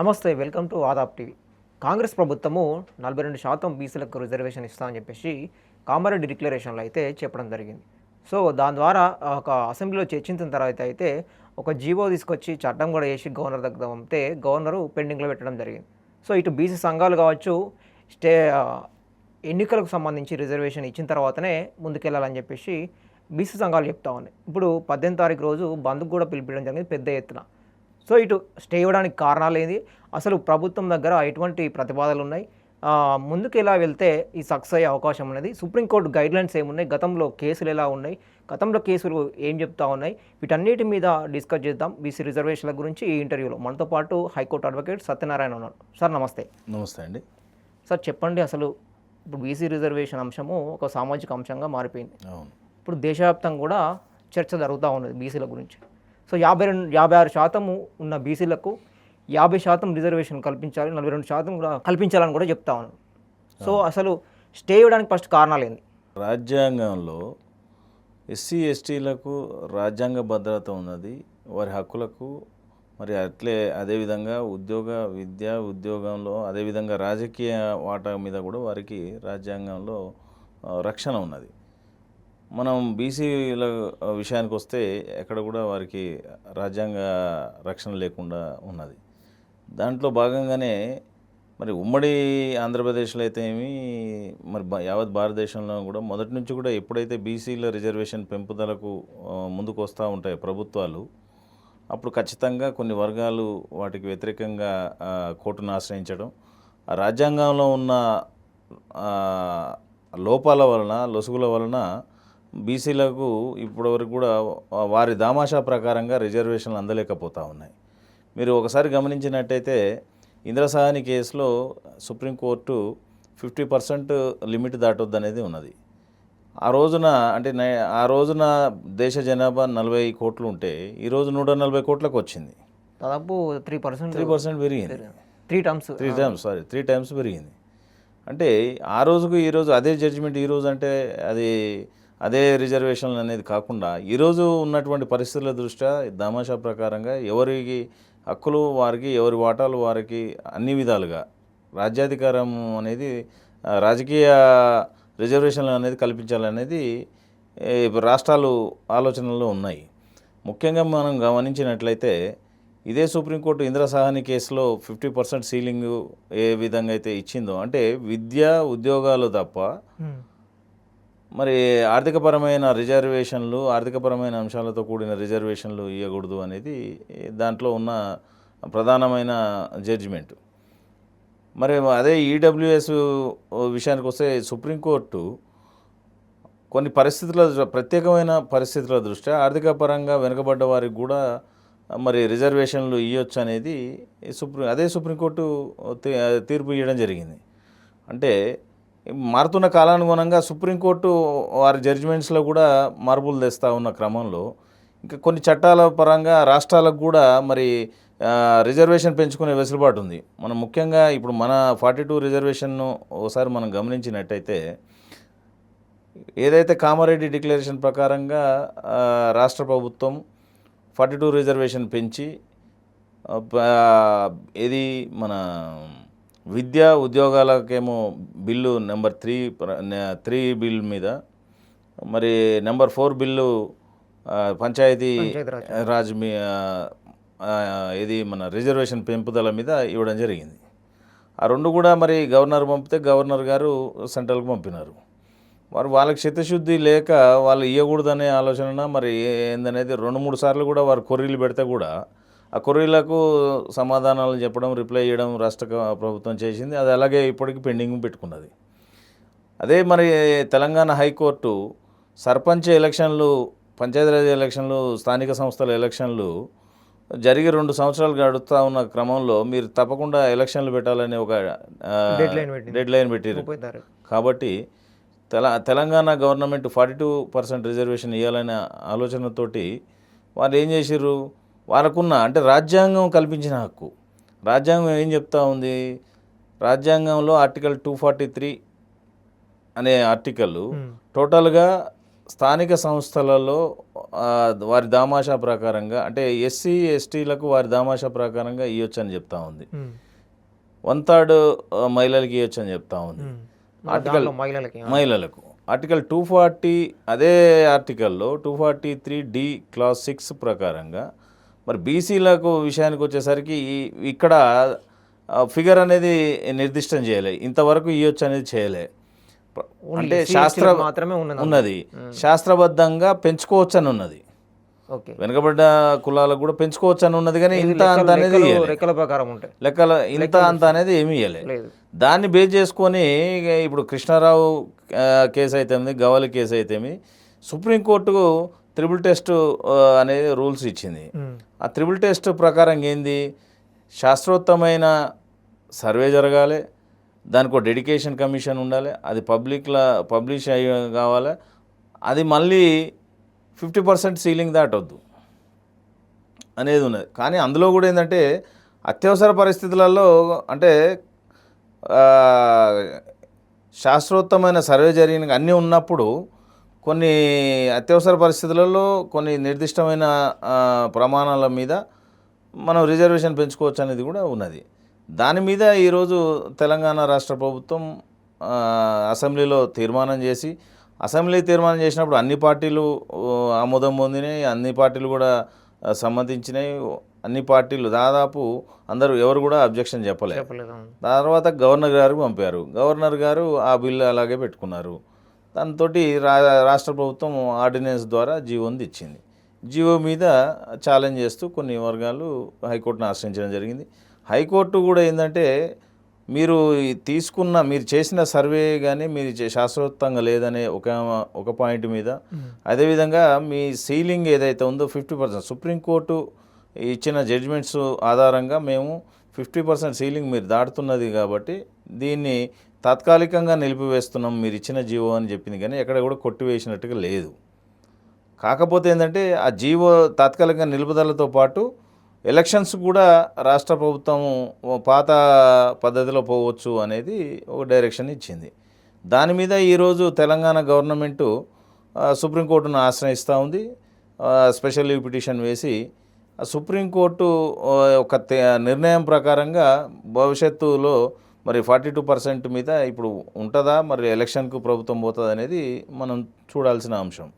నమస్తే welcome to Aadab TV. Congress ప్రభుత్వము నలభై రెండు శాతం బీసీలకు రిజర్వేషన్ ఇస్తామని చెప్పేసి కామారెడ్డి డిక్లరేషన్లో అయితే చెప్పడం జరిగింది. సో దాని ద్వారా ఒక అసెంబ్లీలో చర్చించిన తర్వాత అయితే ఒక జీవో తీసుకొచ్చి చట్టం కూడా వేసి గవర్నర్ దగ్గర పంపితే గవర్నరు పెండింగ్లో పెట్టడం జరిగింది. సో ఇటు బీసీ సంఘాలు కావచ్చు స్టే ఎన్నికలకు సంబంధించి రిజర్వేషన్ ఇచ్చిన తర్వాతనే ముందుకెళ్ళాలని చెప్పేసి బీసీ సంఘాలు చెప్తా ఉన్నాయి. ఇప్పుడు పద్దెనిమిది తారీఖు రోజు బంద్కు కూడా పిలిపించడం జరిగింది పెద్ద ఎత్తున. సో ఇటు స్టే ఇవ్వడానికి కారణాలు ఏంది? అసలు ప్రభుత్వం దగ్గర ఎటువంటి ప్రతిపాదనలు ఉన్నాయి? ముందుకు ఎలా వెళ్తే ఈ సక్సెస్ అయ్యే అవకాశం ఉన్నది? సుప్రీంకోర్టు గైడ్లైన్స్ ఏమున్నాయి? గతంలో కేసులు ఎలా ఉన్నాయి? గతంలో కేసులు ఏం చెప్తా ఉన్నాయి? వీటన్నిటి మీద డిస్కస్ చేద్దాం. బీసీ రిజర్వేషన్ల గురించి ఈ ఇంటర్వ్యూలో. మనతో పాటు హైకోర్టు అడ్వకేట్ సత్యనారాయణ ఉన్నారు సార్ నమస్తే. నమస్తే అండి. సార్ చెప్పండి అసలు ఇప్పుడు బీసీ రిజర్వేషన్ అంశము ఒక సామాజిక అంశంగా మారిపోయింది. ఇప్పుడు దేశవ్యాప్తంగా కూడా చర్చ జరుగుతూ ఉన్నది బీసీల గురించి. సో యాభై రెండు యాభై ఆరు శాతము ఉన్న బీసీలకు యాభై శాతం రిజర్వేషన్ కల్పించాలి నలభై రెండు శాతం కూడా కల్పించాలని కూడా చెప్తా ఉన్నాను. సో అసలు స్టే ఇవ్వడానికి ఫస్ట్ కారణాలు ఏంది రాజ్యాంగంలో ఎస్సీ ఎస్టీలకు రాజ్యాంగ భద్రత ఉన్నది వారి హక్కులకు మరి అట్లే అదేవిధంగా ఉద్యోగ విద్య ఉద్యోగంలో అదేవిధంగా రాజకీయ వాటా మీద కూడా వారికి రాజ్యాంగంలో రక్షణ ఉన్నది. మనం బీసీల విషయానికి వస్తే ఎక్కడ కూడా వారికి రాజ్యాంగ రక్షణ లేకుండా ఉన్నది. దాంట్లో భాగంగానే మరి ఉమ్మడి ఆంధ్రప్రదేశ్లో అయితే ఏమి మరి యావత్ భారతదేశంలో కూడా మొదటి నుంచి కూడా ఎప్పుడైతే బీసీల రిజర్వేషన్ పెంపుదలకు ముందుకు వస్తూ ఉంటాయి ప్రభుత్వాలు అప్పుడు ఖచ్చితంగా కొన్ని వర్గాలు వాటికి వ్యతిరేకంగా కోర్టును ఆశ్రయించడం ఆ రాజ్యాంగంలో ఉన్న లోపాల వలన లొసుగుల వలన బీసీలకు ఇప్పటివరకు కూడా వారి దామాషా ప్రకారంగా రిజర్వేషన్లు అందలేకపోతూ ఉన్నాయి. మీరు ఒకసారి గమనించినట్టయితే ఇంద్రసాని కేసులో supreme court fifty percent limit దాటొద్దు అనేది ఉన్నది. ఆ రోజున అంటే ఆ రోజున దేశ జనాభా నలభై కోట్లు ఉంటే ఈరోజు నూట నలభై కోట్లకు వచ్చింది. దాదాపు త్రీ పర్సెంట్ త్రీ పర్సెంట్ పెరిగింది. Three terms three times sorry three times పెరిగింది. అంటే ఆ రోజుకు ఈరోజు అదే జడ్జిమెంట్ ఈరోజు అంటే అది అదే రిజర్వేషన్లు అనేది కాకుండా ఈరోజు ఉన్నటువంటి పరిస్థితుల దృష్ట్యా దామాషా ప్రకారంగా ఎవరికి హక్కులు వారికి ఎవరి వాటాలు వారికి అన్ని విధాలుగా రాజ్యాధికారం అనేది రాజకీయ రిజర్వేషన్లు అనేది కల్పించాలనేది రాష్ట్రాలు ఆలోచనలో ఉన్నాయి. ముఖ్యంగా మనం గమనించినట్లయితే ఇదే సుప్రీంకోర్టు ఇందిరా సహాని కేసులో ఫిఫ్టీ పర్సెంట్ సీలింగ్ ఏ విధంగా అయితే ఇచ్చిందో అంటే విద్య ఉద్యోగాలు తప్ప మరి ఆర్థికపరమైన రిజర్వేషన్లు ఆర్థికపరమైన అంశాలతో కూడిన రిజర్వేషన్లు ఇవ్వకూడదు అనేది దాంట్లో ఉన్న ప్రధానమైన జడ్జిమెంట్. మరి అదే ఈడబ్ల్యూఎస్ విషయానికి వస్తే సుప్రీంకోర్టు కొన్ని పరిస్థితుల ప్రత్యేకమైన పరిస్థితుల దృష్ట్యా ఆర్థిక పరంగా వెనుకబడ్డ వారికి కూడా మరి రిజర్వేషన్లు ఇవ్వచ్చు అనేది సుప్రీం అదే సుప్రీంకోర్టు తీ- తీర్పు ఇవ్వడం జరిగింది. అంటే మారుతున్న కాలానుగుణంగా సుప్రీంకోర్టు వారి జడ్జిమెంట్స్లో కూడా మార్పులు తెస్తూ ఉన్న క్రమంలో ఇంకా కొన్ని చట్టాల పరంగా రాష్ట్రాలకు కూడా మరి రిజర్వేషన్ పెంచుకునే వెసులుబాటు ఉంది. మనం ముఖ్యంగా ఇప్పుడు మన ఫార్టీ టూ రిజర్వేషన్ను ఒకసారి మనం గమనించినట్టయితే ఏదైతే కామారెడ్డి డిక్లరేషన్ ప్రకారంగా రాష్ట్ర ప్రభుత్వం ఫార్టీ టూ రిజర్వేషన్ పెంచి ఇది ఏది మన విద్యా ఉద్యోగాలకేమో bill number three three bill మీద మరి number four bill panchayati. Raj మీ ఇది మన రిజర్వేషన్ పెంపుదల మీద ఇవ్వడం జరిగింది ఆ రెండు కూడా మరి గవర్నర్ పంపితే గవర్నర్ గారు సెంట్రల్కి పంపినారు మరి వాళ్ళకి చిత్తశుద్ధి లేక వాళ్ళు ఇవ్వకూడదనే ఆలోచన మరి ఏందనేది రెండు మూడు సార్లు కూడా వారు కొర్రీలు పెడితే కూడా ఆ కొర్రీలకు సమాధానాలు చెప్పడం రిప్లై చేయడం రాష్ట్ర ప్రభుత్వం చేసింది. అది అలాగే ఇప్పటికీ పెండింగ్ పెట్టుకున్నది. అదే మరి తెలంగాణ హైకోర్టు సర్పంచ్ ఎలక్షన్లు పంచాయతీరాజ్ ఎలక్షన్లు స్థానిక సంస్థల ఎలక్షన్లు జరిగి రెండు సంవత్సరాలు గడుస్తూ ఉన్న క్రమంలో మీరు తప్పకుండా ఎలక్షన్లు పెట్టాలని ఒక. డెడ్ లైన్ పెట్టారు కాబట్టి తెల Telangana government forty two percent reservation ఇవ్వాలనే ఆలోచనతోటి వాళ్ళు ఏం చేశారు వాళ్ళకున్న అంటే రాజ్యాంగం కల్పించిన హక్కు. రాజ్యాంగం ఏం చెప్తా ఉంది? రాజ్యాంగంలో ఆర్టికల్ టూ ఫార్టీ త్రీ అనే ఆర్టికల్ టోటల్గా స్థానిక సంస్థలలో వారి దామాషా ప్రకారంగా అంటే ఎస్సీ ఎస్టీలకు వారి దామాషా ప్రకారంగా ఇవ్వచ్చు అని చెప్తా ఉంది. వన్ థర్డ్ మహిళలకి ఇవ్వచ్చు అని చెప్తా ఉంది. మహిళలకి మహిళలకు. ఆర్టికల్ టూ ఫార్టీ అదే ఆర్టికల్లో two forty three D class six ప్రకారంగా మరి బీసీలకు విషయానికి వచ్చేసరికి ఇక్కడ ఫిగర్ అనేది నిర్దిష్టం చేయలే. ఇంతవరకు ఇవ్వచ్చు అనేది చేయలే. అంటే శాస్త్ర మాత్రమే ఉన్నది ఉన్నది. శాస్త్రబద్ధంగా పెంచుకోవచ్చు అని ఉన్నది. ఓకే. వెనుకబడ్డ కులాలకు కూడా పెంచుకోవచ్చు అని ఉన్నది కానీ ఇంత అంత అనేది లెక్కలు ప్రకారం ఉంటాయి లెక్కల ఇంత అంత అనేది ఏమీ ఇవ్వలే లేదు. దాన్ని బేస్ చేసుకొని ఇప్పుడు కృష్ణారావు కేసు అయితేమి గవలి కేసు అయితేమి సుప్రీంకోర్టు త్రిబుల్ టెస్ట్ అనేది రూల్స్ ఇచ్చింది. ఆ త్రిబుల్ టెస్ట్ ప్రకారం ఏంది? శాస్త్రోత్తమైన సర్వే జరగాలి దానికి ఒక డెడికేషన్ కమిషన్ ఉండాలి అది పబ్లిక్లా పబ్లిష్ అయ్యి కావాలి అది మళ్ళీ ఫిఫ్టీ పర్సెంట్ సీలింగ్ దాటొద్దు అనేది ఉన్నది. కానీ అందులో కూడా ఏంటంటే అత్యవసర పరిస్థితులలో అంటే శాస్త్రోత్తమైన సర్వే జరిగిన అన్నీ ఉన్నప్పుడు కొన్ని అత్యవసర పరిస్థితులలో కొన్ని నిర్దిష్టమైన ప్రమాణాల మీద మనం రిజర్వేషన్ పెంచుకోవచ్చు అనేది కూడా ఉన్నది. దాని మీద ఈరోజు తెలంగాణ రాష్ట్ర ప్రభుత్వం అసెంబ్లీలో తీర్మానం చేసి అసెంబ్లీ తీర్మానం చేసినప్పుడు అన్ని పార్టీలు ఆమోదం పొందినాయి అన్ని పార్టీలు కూడా సమ్మతించినాయి. అన్ని పార్టీలు దాదాపు అందరూ ఎవరు కూడా అబ్జెక్షన్ చెప్పలేదు. తర్వాత గవర్నర్ గారికి పంపారు. గవర్నర్ గారు ఆ బిల్లు అలాగే పెట్టుకున్నారు. దాంతో రా రాష్ట్ర ప్రభుత్వం ఆర్డినెన్స్ ద్వారా జీవోని ఇచ్చింది జీవో మీద ఛాలెంజ్ చేస్తూ కొన్ని వర్గాలు హైకోర్టును ఆశ్రయించడం జరిగింది. హైకోర్టు కూడా ఏంటంటే మీరు తీసుకున్న మీరు చేసిన సర్వే కానీ మీరు శాస్త్రోక్తంగా లేదనే ఒక ఒక పాయింట్ మీద అదేవిధంగా మీ సీలింగ్ ఏదైతే ఉందో ఫిఫ్టీ పర్సెంట్ సుప్రీంకోర్టు ఇచ్చిన జడ్జిమెంట్స్ ఆధారంగా మేము ఫిఫ్టీ పర్సెంట్ సీలింగ్ మీరు దాటుతున్నది కాబట్టి దీన్ని తాత్కాలికంగా నిలిపివేస్తున్నాం మీరు ఇచ్చిన జీవో అని చెప్పింది. కానీ ఎక్కడ కూడా కొట్టివేసినట్టుగా లేదు. కాకపోతే ఏంటంటే ఆ జీవో తాత్కాలికంగా నిలుపుదలతో పాటు ఎలక్షన్స్ కూడా రాష్ట్ర ప్రభుత్వం పాత పద్ధతిలో పోవచ్చు అనేది ఒక డైరెక్షన్ ఇచ్చింది. దాని మీద ఈరోజు తెలంగాణ గవర్నమెంటు సుప్రీంకోర్టును ఆశ్రయిస్తూ ఉంది. స్పెషల్ లీవ్ పిటిషన్ వేసి ఆ సుప్రీంకోర్టు ఒక తే- నిర్ణయం ప్రకారంగా భవిష్యత్తులో మరి ఫార్టీ టూ పర్సెంట్ మీద ఇప్పుడు ఉంటుందా? మరి ఎలక్షన్కు ప్రభుత్వం పోతుంది అనేది మనం చూడాల్సిన అంశం.